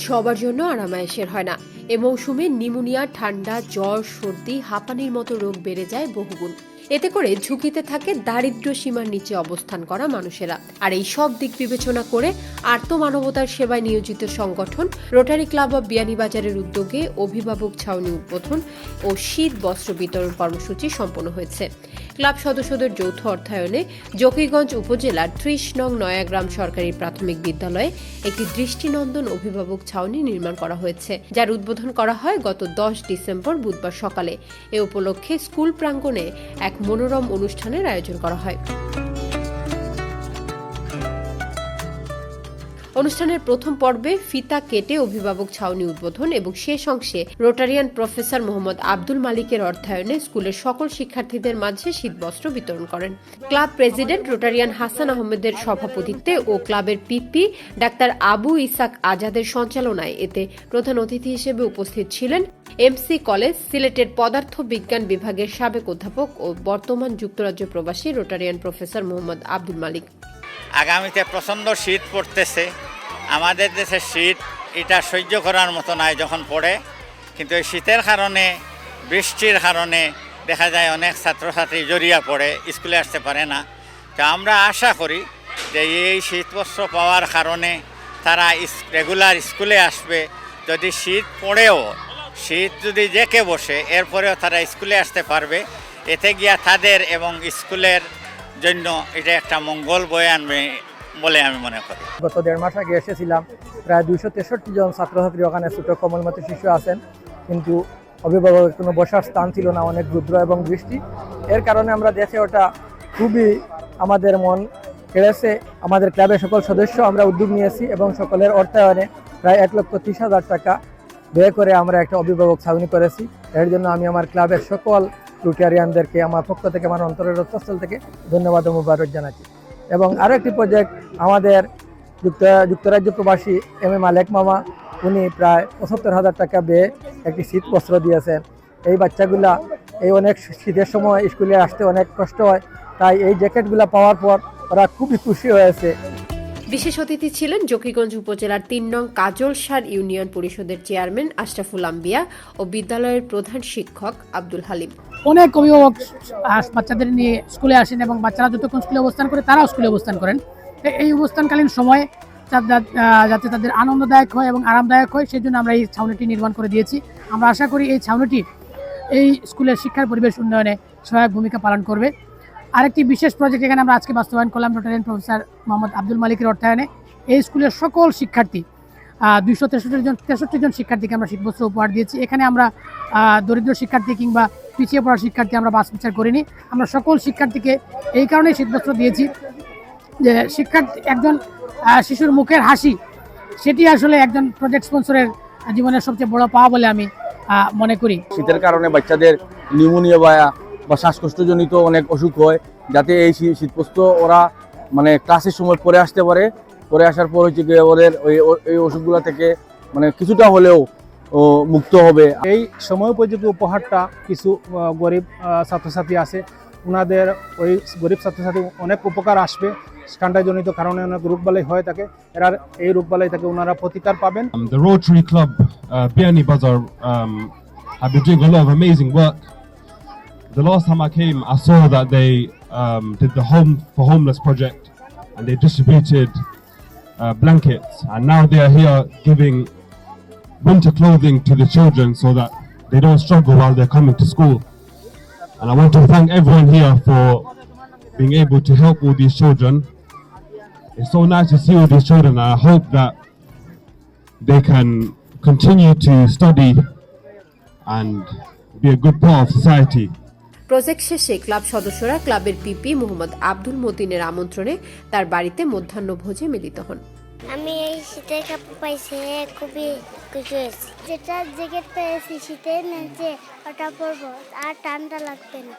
সবার জন্য আরামায়েশের হয় না। এ মৌসুমে নিমোনিয়া, ঠান্ডা, জ্বর, সর্দি, হাঁপানির মতো রোগ বেড়ে যায় বহুগুণ। এতে করে ঝুঁকিতে থাকে দারিদ্র্য সীমার নিচে অবস্থান করা মানুষেরা। আর এই সব দিক বিবেচনা করে আর্তমানবতার সেবায় নিয়োজিত সংগঠন রোটারি ক্লাব অব বিয়ানীবাজারের উদ্যোগে অভিভাবক ছাউনি উদ্বোধন ও শীত বস্ত্র বিতরণ কর্মসূচি সম্পন্ন হয়েছে। ক্লাব সদস্যদের যৌথ অর্থায়নে জকিগঞ্জ উপজেলার ত্রিশ নং নয়াগ্রাম সরকারি প্রাথমিক বিদ্যালয়ে একটি দৃষ্টিনন্দন অভিভাবক ছাউনি নির্মাণ করা হয়েছে, যার উদ্বোধন করা হয় গত দশ ডিসেম্বর বুধবার সকালে। এ উপলক্ষে স্কুল প্রাঙ্গণে এক মনোরম অনুষ্ঠানের আয়োজন করা হয়। অনুষ্ঠানের প্রথম পর্বে ফিতা কেটে অভিভাবক ছাউনি উদ্বোধন এবং শেষ অংশে রোটারিয়ান প্রফেসর মোহাম্মদ আব্দুল মালিকের অর্থায়নে স্কুলের সকল শিক্ষার্থীদের মাঝে শীতবস্ত্র বিতরণ করেন। ক্লাব প্রেসিডেন্ট রোটারিয়ান হাসান আহমেদের সভাপতিত্বে ও ক্লাবের পিপি ডাক্তার আবু ইসাক আজাদের সঞ্চালনায় এতে প্রধান অতিথি হিসেবে উপস্থিত ছিলেন এমসি কলেজ, সিলেটের পদার্থ বিজ্ঞান বিভাগের সাবেক অধ্যাপক ও বর্তমান যুক্তরাজ্য প্রবাসী রোটারিয়ান প্রফেসর মোহাম্মদ আব্দুল মালিক। আগামীতে প্রচণ্ড শীত পড়তেছে। আমাদের দেশে শীত এটা সহ্য করার মতো নয় যখন পড়ে। কিন্তু এই শীতের কারণে, বৃষ্টির কারণে দেখা যায় অনেক ছাত্রছাত্রী জড়িয়ে পড়ে, স্কুলে আসতে পারে না। তো আমরা আশা করি যে এই শীতবস্ত্র পাওয়ার কারণে তারা রেগুলার স্কুলে আসবে। যদি শীত পড়েও, শীত যদি জেকে বসে, এরপরেও তারা স্কুলে আসতে পারবে। এতে গিয়া তাদের এবং স্কুলের জন্য এটা একটা মঙ্গল বয়ে আনবে বলে আমি মনে করি। গত দেড় মাস আগে এসেছিলাম, প্রায় দুইশো তেষট্টি জন ছাত্রছাত্রী ওখানে ছোটো কোমলমতি শিশু আছেন, কিন্তু অভিভাবকের কোনো বসার স্থান ছিল না, অনেক রুদ্র এবং বৃষ্টি। এর কারণে আমরা দেখে ওটা খুবই আমাদের মন কেড়েছে। আমাদের ক্লাবের সকল সদস্য আমরা উদ্যোগ নিয়েছি এবং সকলের অর্থায়নে প্রায় এক লক্ষ ত্রিশ হাজার টাকা ব্যয় করে আমরা একটা অভিভাবক ছাউনি করেছি। এর জন্য আমি আমার ক্লাবের সকল রুটিয়ারিয়ানদেরকে আমার পক্ষ থেকে, আমার অন্তরের রক্তস্থল থেকে ধন্যবাদ ও মুবারক জানাচ্ছি। এবং আরও একটি প্রজেক্ট আমাদের যুক্ত, যুক্তরাজ্য প্রবাসী এম এ মালেক মামা, উনি প্রায় পঁচাত্তর হাজার টাকা বেয়ে একটি শীত বস্ত্র দিয়েছেন এই বাচ্চাগুলা এই অনেক শীতের সময় স্কুলে আসতে অনেক কষ্ট হয়। তাই এই জ্যাকেটগুলো পাওয়ার পর ওরা খুবই খুশি হয়েছে। বিশেষ অতিথি ছিলেন জকিগঞ্জ উপজেলার তিন নং কাজলসার ইউনিয়ন পরিষদের চেয়ারম্যান আশরাফুল আম্বিয়া ও বিদ্যালয়ের প্রধান শিক্ষক আব্দুল হালিম। অনেক অভিভাবক বাচ্চাদের নিয়ে স্কুলে আসেন এবং বাচ্চারা যতক্ষণ স্কুলে অবস্থান করে তারাও স্কুলে অবস্থান করেন। এই অবস্থানকালীন সময়ে যাতে তাদের আনন্দদায়ক হয় এবং আরামদায়ক হয় সেই জন্য আমরা এই ছাউনিটি নির্মাণ করে দিয়েছি। আমরা আশা করি এই ছাউনিটি এই স্কুলের শিক্ষার পরিবেশ উন্নয়নে সহায়ক ভূমিকা পালন করবে। আরেকটি বিশেষ প্রজেক্ট এখানে আমরা আজকে বাস্তবায়ন করলাম রোটারিয়ান প্রফেসর মোহাম্মদ আব্দুল মালিকের অর্থায়নে। এই স্কুলের সকল শিক্ষার্থী দুইশো তেষট্টি জন তেষট্টি জন শিক্ষার্থীকে আমরা শীতবস্ত্র উপহার দিয়েছি। এখানে আমরা দরিদ্র শিক্ষার্থী কিংবা পিছিয়ে পড়া শিক্ষার্থী আমরা বাস বিচার করিনি। আমরা সকল শিক্ষার্থীকে এই কারণেই শীতবস্ত্র দিয়েছি যে শিক্ষার্থী, একজন শিশুর মুখের হাসি, সেটি আসলে একজন প্রজেক্ট স্পন্সরের জীবনের সবচেয়ে বড় পাওয়া বলে আমি মনে করি। শীতের কারণে বাচ্চাদের নিউমোনিয়া বা বা শ্বাসকষ্টজনিত অনেক অসুখ হয় যাতে এই শী- শীতবস্ত্র ওরা মানে ক্লাসের সময় পরে আসতে পারে। পরে আসার পর হচ্ছে গিয়ে ওদের ওই এই অসুখগুলো থেকে মানে কিছুটা হলেও মুক্ত হবে। এই সময় উপযোগী উপহারটা কিছু গরিব ছাত্রছাত্রী আছে ওনাদের ওই গরিব ছাত্রছাত্রী অনেক উপকার আসবে। ঠান্ডাজনিত কারণে অনেক রোগবালাই হয়ে থাকে এরা এই রোগবালাই থেকে ওনারা প্রতিকার পাবেন। Um, the Rotary Club, uh, Biani Bazaar, um, have been doing a lot of amazing work. The last time I came, I saw that they um, did the Home for Homeless project and they distributed uh, blankets. And now they are here giving winter clothing to the children so that they don't struggle while they're coming to school. And I want to thank everyone here for being able to help all these children. It's so nice to see all these children, and I hope that they can continue to study and be a good part of society. Project শেষে club সদস্যরা ক্লাবের পিপি মোহাম্মদ আব্দুল মতিনের আমন্ত্রণে তার বাড়িতে মধ্যাহ্নভোজে মিলিত হন। আমি এই শীতের কাপড় পাইছি খুবই খুশি হয়েছি। যেটা জ্যাকেট পেয়েছি শীতের নিচে ওটা পরবো, আর ঠান্ডা লাগবে না।